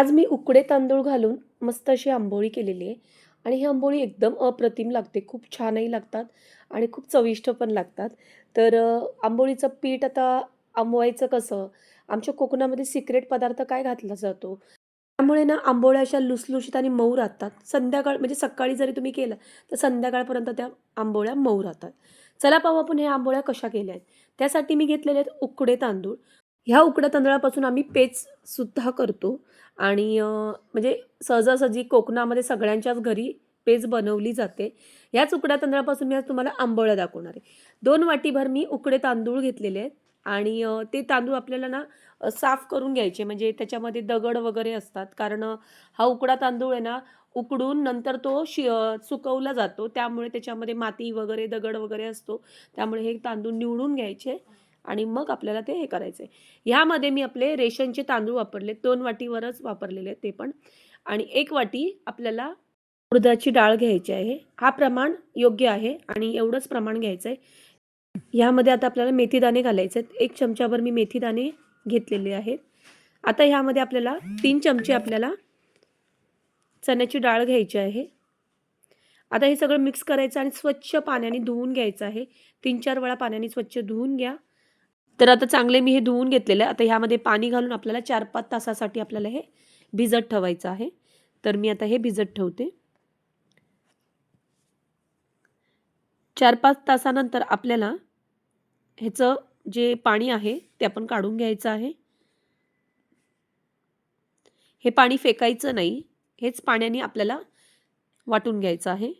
आज मी उकडे तांदूळ घालून मस्त अशी आंबोळी केलेली आहे. आणि ही आंबोळी एकदम अप्रतिम लागते. खूप छानही लागतात आणि खूप चविष्ट पण लागतात. तर आंबोळीचं पीठ आता आंबवायचं कसं? आमच्या कोकणामध्ये सिक्रेट पदार्थ काय घातला जातो? त्यामुळे ना आंबोळ्या अशा लुसलुशीत आणि मऊ राहतात. संध्याकाळ म्हणजे सकाळी जरी तुम्ही केलं तर संध्याकाळपर्यंत त्या आंबोळ्या मऊ राहतात. चला पाहू आपण ह्या आंबोळ्या कशा केल्या आहेत. त्यासाठी मी घेतलेले आहेत उकडे तांदूळ. ह्या उकड्या तांदळापासून आम्ही पेजसुद्धा करतो. आणि म्हणजे सहजासहजी कोकणामध्ये सगळ्यांच्याच घरी पेज बनवली जाते. ह्याच उकड्या तांदळापासून मी आज तुम्हाला आंबोळ्या दाखवणार आहे. दोन वाटीभर मी उकडे तांदूळ घेतलेले आहेत. आणि ते तांदूळ आपल्याला ना साफ करून घ्यायचे. म्हणजे त्याच्यामध्ये दगड वगैरे असतात. कारण हा उकडा तांदूळ आहे ना उकडून नंतर तो शि सुकवला जातो. त्यामुळे त्याच्यामध्ये माती वगैरे दगड वगैरे असतो. त्यामुळे हे तांदूळ निवडून घ्यायचे. आणि मग आपल्याला ते हे करायचं आहे ह्यामध्ये मी आपले रेशनचे तांदूळ वापरले दोन वाटीवरच वापरलेले ते पण. आणि एक वाटी आपल्याला उडदाची डाळ घ्यायची आहे. हा प्रमाण योग्य आहे आणि एवढंच प्रमाण घ्यायचं आहे ह्यामध्ये आता आपल्याला मेथीदाणे घालायचे आहेत एक चमच्यावर मी मेथीदाणे घेतलेले आहेत. आता ह्यामध्ये आपल्याला तीन चमचे आपल्याला चण्याची डाळ घ्यायची आहे. आता हे सगळं मिक्स करायचं आणि स्वच्छ पाण्याने धुवून घ्यायचं आहे. तीन चार वेळा पाण्याने स्वच्छ धुवून घ्या. तर आता चांगले मी हे धुवून घेतलेलं आहे. आता ह्यामध्ये पाणी घालून आपल्याला चार पाच तासासाठी आपल्याला हे भिजत ठेवायचं आहे. तर मी आता हे भिजत ठेवते. चार पाच तासानंतर आपल्याला ह्याचं जे पाणी आहे ते आपण काढून घ्यायचं आहे. हे पाणी फेकायचं नाही. हेच पाण्याने आपल्याला वाटून घ्यायचं आहे.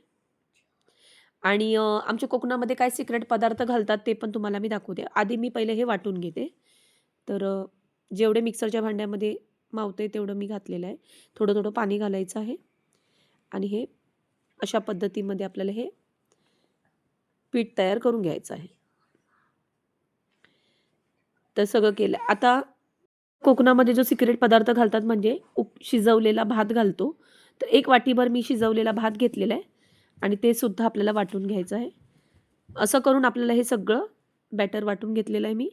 आणि अ, आमच्या कोकणामध्ये काय सिक्रेट पदार्थ घालतात ते पण तुम्हाला मी दाखवते आधी मी पहिले हे वाटून घेते. तर अ, जेवढे मिक्सरच्या भांड्यामध्ये मावते तेवढं मी घातलेलं आहे. थोडं थोडं पाणी घालायचं आहे. आणि हे अशा पद्धतीमध्ये आपल्याला हे पीठ तयार करून घ्यायचं आहे. तर सगळं केलं. आता कोकणामध्ये जो सिक्रेट पदार्थ घालतात म्हणजे उप शिजवलेला भात घालतो. तर एक वाटीभर मी शिजवलेला भात घेतलेला आहे. आणि ते सुद्धा आपल्याला वाटून घ्यायचं आहे. असं करून आपल्याला हे सगळं बॅटर वाटून घेतलेलं आहे मी.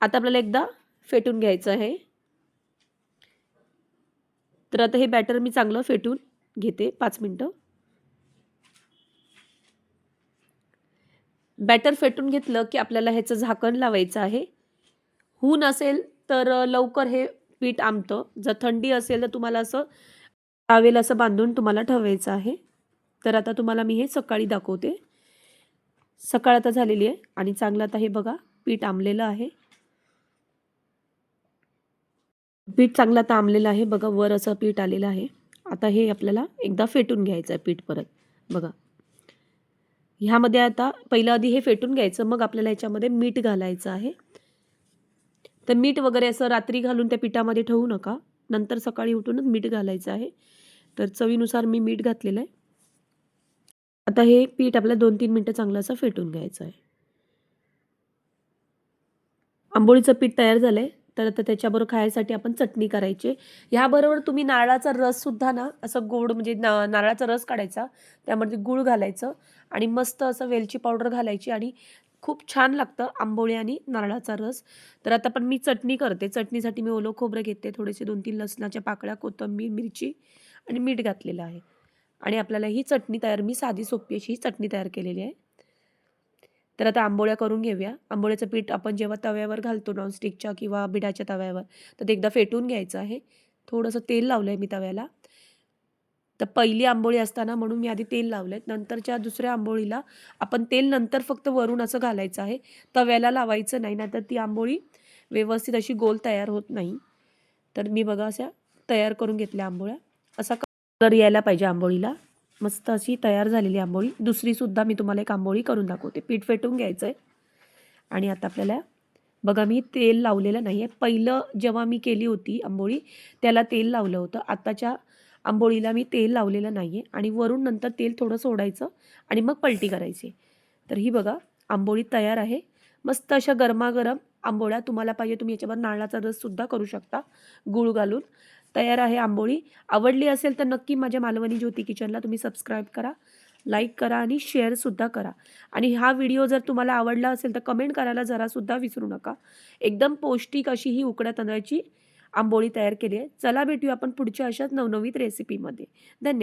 आता आपल्याला एकदा फेटून घ्यायचं आहे. तर आता हे बॅटर मी चांगलं फेटून घेते पाच मिनटं. बॅटर फेटून घेतलं की आपल्याला ह्याचं झाकण लावायचं आहे. ऊन असेल तर लवकर हे पीठ आंबतं जर थंडी असेल तर तुम्हाला असं टावेल असं बांधून तुम्हाला ठेवायचं आहे. तर आता तुम्हाला मी हे सकाळी दाखवते. सकाळ आता झालेली आहे आणि चांगलं आता हे बघा पीठ आंबलेलं आहे. पीठ चांगलं आता आंबलेलं आहे. बघा वर असं पीठ आलेलं आहे. आता हे आपल्याला एकदा फेटून घ्यायचं आहे पीठ परत. बघा. ह्यामध्ये आता पहिलं आधी हे फेटून घ्यायचं मग आपल्याला ह्याच्यामध्ये मीठ घालायचं आहे. तर मीठ वगैरे असं रात्री घालून त्या पिठामध्ये ठेवू नका. नंतर सकाळी उठूनच मीठ घालायचं आहे. तर चवीनुसार मी मीठ घातलेलं आहे. आता हे पीठ आपल्याला दोन तीन मिनटं चांगलं असं फेटून घ्यायचं आहे. आंबोळीचं पीठ तयार झालं आहे तर आता त्याच्याबरोबर खायसाठी आपण चटणी करायची ह्याबरोबर तुम्ही नारळाचा रससुद्धा ना असं गोड म्हणजे ना नारळाचा रस काढायचा. त्यामध्ये गूळ घालायचं आणि मस्त असं वेलची पावडर घालायची आणि खूप छान लागतं आंबोळी आणि नारळाचा रस. तर आता पण मी चटणी करते. चटणीसाठी मी ओलं खोबरं घेते थोडेसे दोन तीन लसणाच्या पाकळ्या कोथिंबीर मिरची आणि मीठ घातलेलं आहे. आणि आपल्याला ही चटणी तयार मी साधी सोपी अशी ही चटणी तयार केलेली आहे. तर आता आंबोळ्या करून घेऊया. आंबोळ्याचं पीठ आपण जेव्हा तव्यावर घालतो नॉनस्टिकच्या किंवा बिडाच्या तव्यावर तर ते एकदा फेटून घ्यायचं आहे. थोडंसं तेल लावलं आहे मी तव्याला. तर पहिली आंबोळी असताना म्हणून मी आधी तेल लावलं आहे नंतरच्या दुसऱ्या आंबोळीला आपण तेल नंतर फक्त वरून असं घालायचं आहे. तव्याला लावायचं नाही नाहीतर ती आंबोळी व्यवस्थित अशी गोल तयार होत नाही. तर मी बघा अशा तयार करून घेतल्या आंबोळ्या. असा कलर यायला पाहिजे आंबोळीला. मस्त अशी तयार झालेली आंबोळी. दुसरीसुद्धा मी तुम्हाला एक आंबोळी करून दाखवते. पीठ फेटून घ्यायचं आहे आणि आता आपल्याला बघा मी तेल लावलेलं नाही आहे पहिलं जेव्हा मी केली होती आंबोळी त्याला तेल लावलं होतं. आत्ताच्या आंबोळीला मी तेल लावलेलं नाही आहे आणि वरून नंतर तेल थोडं सोडायचं आणि मग पलटी करायची. तर ही बघा आंबोळी तयार आहे. मस्त अशा गरमागरम आंबोळ्या तुम्हाला पाहिजे तुम्ही याच्यावर नारळाचा रससुद्धा करू शकता गूळ घालून. तयार आहे आंबोळी. आवडली असेल तर नक्की माझ्या मालवणी ज्योती किचनला तुम्ही सबस्क्राईब करा लाईक करा आणि शेअरसुद्धा करा. आणि हा व्हिडिओ जर तुम्हाला आवडला असेल तर कमेंट करायला जरासुद्धा विसरू नका. एकदम पौष्टिक अशी ही उकड्या तांदळाची आंबोळी तयार केली आहे. चला भेटूया आपण पुढच्या अशाच नवनवीत रेसिपीमध्ये धन्यवाद.